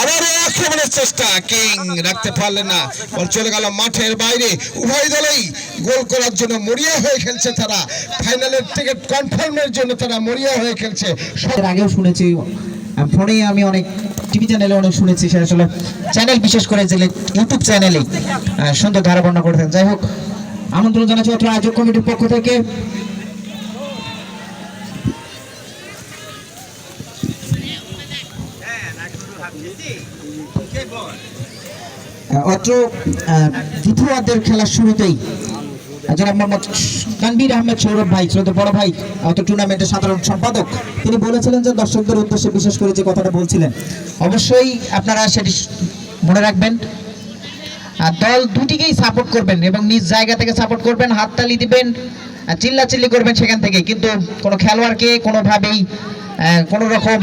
আবারও আক্রমণের চেষ্টা। কিং রাখতে পারলেন না। বল চলে গেল মাঠের বাইরে। উভয় দলেই গোল করার জন্য মরিয়া হয়ে খেলছে তারা। ফাইনালের টিকিট কনফার্মের জন্য তারা মরিয়া হয়ে খেলছে। এর আগেও শুনেছি ফোনে আমি অনেক টিভি চ্যানেলে অনেক শুনেছি সেটা আসলে চ্যানেল বিশেষ করে যে ইউটিউব চ্যানেলে সুন্দর ধারা বর্ণনা করে থাকেন যাই হোক আমন্ত্রণ জানাচ্ছি অত্র আয়োজক কমিটির পক্ষ থেকে। অত্র আহ, দ্বিতীয় অর্ধের খেলার শুরুতেই যারা মোহাম্মদ তানভীর আহমেদ সৌরভ ভাই শ্রদ্ধ বড় ভাই অত টুর্নামেন্টের সাধারণ সম্পাদক। তিনি বলেছিলেন যে দর্শকদের উদ্দেশ্যে বিশেষ করে যে কথাটা বলছিলেন অবশ্যই আপনারা সেটি মনে রাখবেন। আর দল দুটিকেই সাপোর্ট করবেন এবং নিজ জায়গা থেকে সাপোর্ট করবেন হাততালি দিবেন চিল্লাচিল্লি করবেন সেখান থেকে। কিন্তু কোনো খেলোয়াড়কে কোনোভাবেই কোনো রকম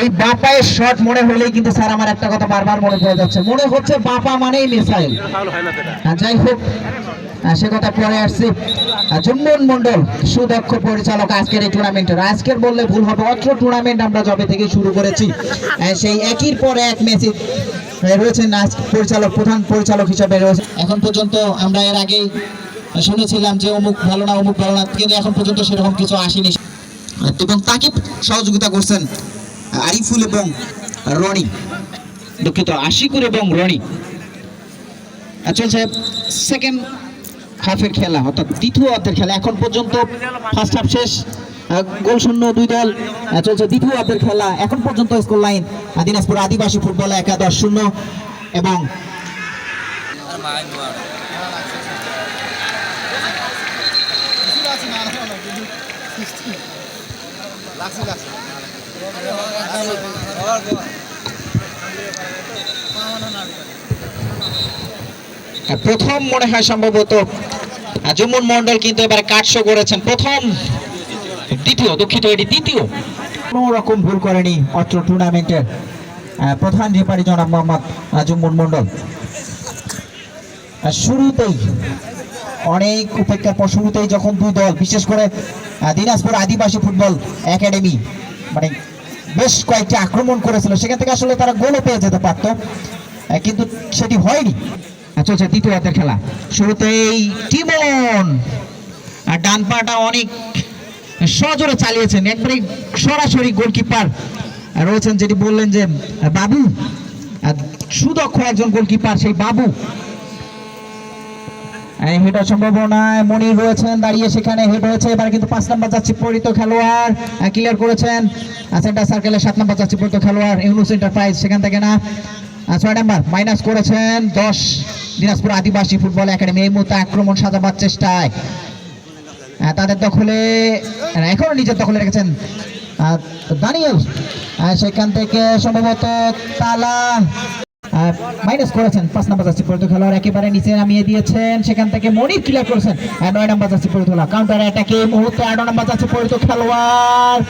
এই বাপায়ের শট মনে হলেই কিন্তু স্যার আমার একটা কথা বারবার মনে পড়ে যাচ্ছে। মনে হচ্ছে বাপা মানেই মিসাইল। যাই হোক সে কথা পরে আসছে। জুম্মন মন্ডল সুদক্ষ পরিচালক আজকের এই টুর্নামেন্টের আজকের বললে ভুল হবে, অত্র টুর্নামেন্ট আমরা জবে থেকে শুরু করেছি। সেই একই পর এক ম্যাচে রয়েছেন আজ পরিচালক, প্রধান পরিচালক হিসাবে রয়েছে এখন পর্যন্ত আমরা এর আগেই শুনেছিলাম যে অমুক ভালো না, অমুক ভালো না, কিন্তু এখন পর্যন্ত সেরকম কিছু আসেনি। এবং তাকে সহযোগিতা করছেন আরিফুল এবং রনি, দুঃখিত, আশিকুর এবং রনি। চলছে সেকেন্ড হাফের খেলা, অর্থাৎ দ্বিতীয় অর্ধের খেলা, এখন পর্যন্ত ফার্স্ট হাফ শেষ গোল শূন্য, দুই দল চলছে দ্বিতীয় অর্ধের খেলা, এখন পর্যন্ত স্কোর লাইন দিনাজপুর আদিবাসী ফুটবল একাদশ শূন্য এবং আহ, প্রথম মনে হয় সম্ভবত আহ, জুম্মন মন্ডল কিন্তু এবারে কাট শো করেছেন। প্রথম দ্বিতীয় দুঃখিত এটি দ্বিতীয়। কোনো রকম ভুল করেনি অত্র টুর্নামেন্টের প্রধান রেফারি জনাব মোহাম্মদ জুম্মন মন্ডল শুরুতেই অনেক উপেক্ষার পর শুরুতেই যখন দুই দল, বিশেষ করে দিনাজপুর আদিবাসী ফুটবল একাডেমি মানে বেশ কয়েকটি আক্রমণ করেছিল, সেখান থেকে আসলে তারা গোলও পেয়ে যেতে পারত। কিন্তু সেটি হয়নি। চলছে দ্বিতীয় হাতের খেলা। শুরুতেই টিমন। ডান পাটা অনেক সজোরে চালিয়েছেন। একবারে সরাসরি গোলকিপার রয়েছেন, যেটি বললেন যে বাবু। সুদক্ষ একজন গোলকিপার, সেই বাবু। সম্ভাবনায় মনির রয়েছেন দাঁড়িয়ে সেখানে হয়েছে। কিন্তু পাঁচ নাম্বার পরিত খেলোয়াড় ক্লিয়ার করেছেন। সাত খেলোয়াড় ইউনুস সেখান থেকে না। ছয় নাম্বার মাইনাস করেছেন দশ। আদিবাসী ফুটবল একাডেমি এই মুহূর্তে আক্রমণ সাজাবার চেষ্টায়। তাদের দখলে আহ, এখনও নিজের দখলে রেখেছেন দানিয়েল। সেখান থেকে সম্ভবত তালা। মাইনাস করেছেন। পাঁচ নাম্বার যাচ্ছে পরিত খেলোয়াড় একেবারে নিচে নামিয়ে দিয়েছেন। সেখান থেকে মনির ক্লিয়ার করেছেন। নয় নাম্বার যাচ্ছে পরিত কাউন্টার অ্যাটাকে এই মুহূর্তে আট নাম্বার যাচ্ছে পরিত খেলোয়াড়।